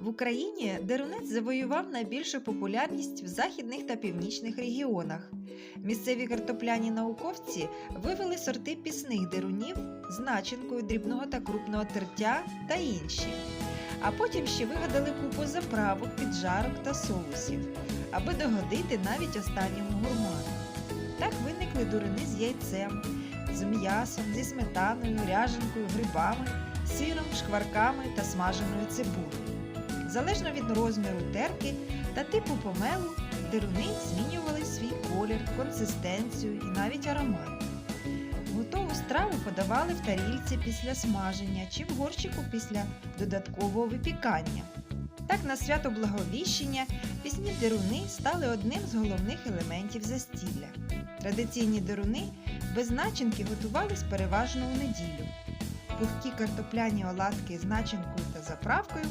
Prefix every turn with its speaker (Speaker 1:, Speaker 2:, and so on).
Speaker 1: В Україні дерунець завоював найбільшу популярність в західних та північних регіонах. Місцеві картопляні науковці вивели сорти пісних дерунів з начинкою дрібного та крупного тертя та інші. А потім ще вигадали купу заправок, піджарок та соусів, аби догодити навіть останньому гурману. Так виникли дуrini з яйцем, з м'ясом, зі сметаною, ряженкою, грибами, сиром, шкварками та смаженою цибулею. Залежно від розміру терки та типу помелу, деруни змінювали свій колір, консистенцію і навіть аромат. Готову страву подавали в тарільці після смаження чи в горщику після додаткового випікання. Так на свято Благовіщення пісні деруни стали одним з головних елементів застілля. Традиційні деруни без начинки готувались переважно у неділю. Пухкі картопляні оладки з начинкою та заправкою